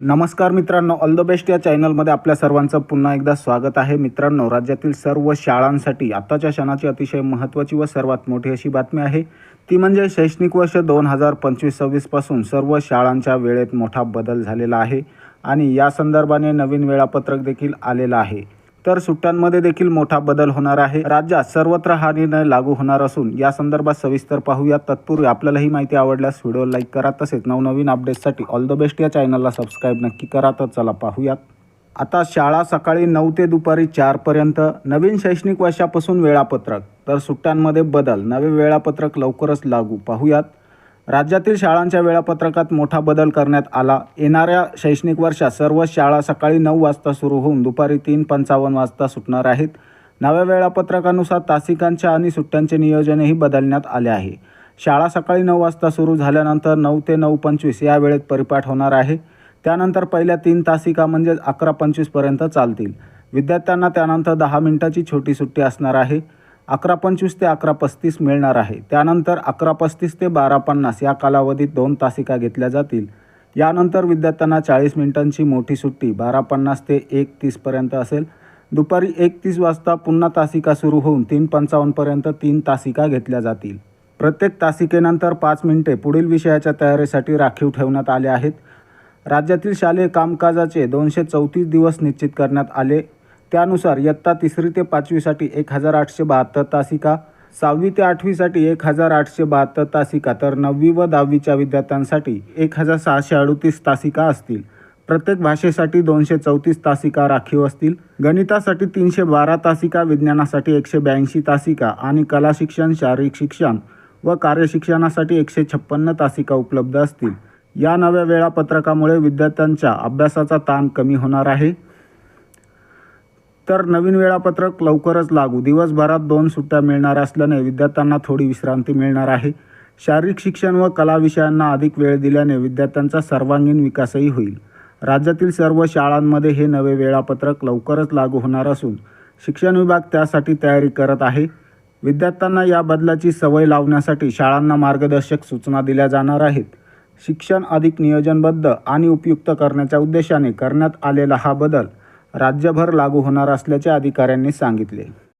नमस्कार मित्रांनो all the best या चॅनलमध्ये आपल्या सर्वांचं पुन्हा एकदा स्वागत आहे. मित्रांनो राज्यातील सर्व शाळांसाठी आत्ताच्या क्षणाची अतिशय महत्त्वाची व सर्वात मोठी अशी बातमी आहे. ती म्हणजे शैक्षणिक वर्ष दोन हजार पंचवीस सव्वीसपासून सर्व शाळांच्या वेळेत मोठा बदल झालेला आहे आणि या संदर्भाने नवीन वेळापत्रक देखील आलेलं आहे. तर सुट्ट्यांमध्ये देखील मोठा बदल होणार आहे. राज्यात सर्वत्र हा निर्णय लागू होणार असून या संदर्भात सविस्तर पाहूया तत्पूर्वी आपल्याला ही माहिती आवडल्यास व्हिडिओ लाईक करा तसेच नवनवीन अपडेट्ससाठी ऑल द बेस्ट या चॅनलला सबस्क्राईब नक्की करा. तर चला पाहूयात. आता शाळा सकाळी नऊ ते दुपारी चारपर्यंत नवीन शैक्षणिक वर्षापासून वेळापत्रक. तर सुट्ट्यांमध्ये बदल नवे वेळापत्रक लवकरच लागू. पाहूयात. राज्यातील शाळांच्या वेळापत्रकात मोठा बदल करण्यात आला. येणाऱ्या शैक्षणिक वर्षात सर्व शाळा सकाळी नऊ वाजता सुरू होऊन दुपारी तीन पंचावन्न वाजता सुटणार आहेत. नव्या वेळापत्रकानुसार तासिकांच्या आणि सुट्ट्यांचे नियोजनही बदलण्यात आले आहे. शाळा सकाळी नऊ वाजता सुरू झाल्यानंतर नऊ ते नऊ पंचवीस या वेळेत परिपाठ होणार आहे. त्यानंतर पहिल्या तीन तासिका म्हणजे अकरा पंचवीसपर्यंत चालतील. विद्यार्थ्यांना त्यानंतर दहा मिनिटाची छोटी सुट्टी असणार आहे. अकरा पंचवीस ते अकरा पस्तीस मिळणार आहे. त्यानंतर अकरा पस्तीस ते बारा पन्नास या कालावधीत दोन तासिका घेतल्या जातील. यानंतर विद्यार्थ्यांना चाळीस मिनिटांची मोठी सुट्टी बारा पन्नास ते एक तीसपर्यंत असेल. दुपारी एक तीस वाजता पुन्हा तासिका सुरू होऊन तीन पंचावन्नपर्यंत तीन तासिका घेतल्या जातील. प्रत्येक तासिकेनंतर पाच मिनिटे पुढील विषयाच्या तयारीसाठी राखीव ठेवण्यात आले आहेत. राज्यातील शालेय कामकाजाचे दोनशे चौतीस दिवस निश्चित करण्यात आले. त्यानुसार इयत्ता तिसरी ते पाचवीसाठी एक हजार आठशे बहात्तर तासिका सहावी ते आठवीसाठी एक हजार आठशे बहात्तर तासिका तर नववी व दहावीच्या विद्यार्थ्यांसाठी एक हजार सहाशे अडतीस तासिका असतील. प्रत्येक भाषेसाठी दोनशे चौतीस तासिका राखीव असतील. गणितासाठी तीनशे बारा तासिका विज्ञानासाठी एकशे ब्याऐंशी तासिका आणि कला शिक्षण शारीरिक शिक्षण व कार्यशिक्षणासाठी एकशे छप्पन्न तासिका उपलब्ध असतील. या नव्या वेळापत्रकामुळे विद्यार्थ्यांच्या अभ्यासाचा ताण कमी होणार आहे. तर नवीन वेळापत्रक लवकरच लागू. दिवसभरात दोन सुट्ट्या मिळणार असल्याने विद्यार्थ्यांना थोडी विश्रांती मिळणार आहे. शारीरिक शिक्षण व कला विषयांना अधिक वेळ दिल्याने विद्यार्थ्यांचा सर्वांगीण विकासही होईल. राज्यातील सर्व शाळांमध्ये हे नवे वेळापत्रक लवकरच लागू होणार असून शिक्षण विभाग त्यासाठी तयारी करत आहे. विद्यार्थ्यांना या बदलाची सवय लावण्यासाठी शाळांना मार्गदर्शक सूचना दिल्या जाणार आहेत. शिक्षण अधिक नियोजनबद्ध आणि उपयुक्त करण्याच्या उद्देशाने करण्यात आलेला हा बदल राज्यभर लागू होणार असल्याचे अधिकाऱ्यांनी सांगितले.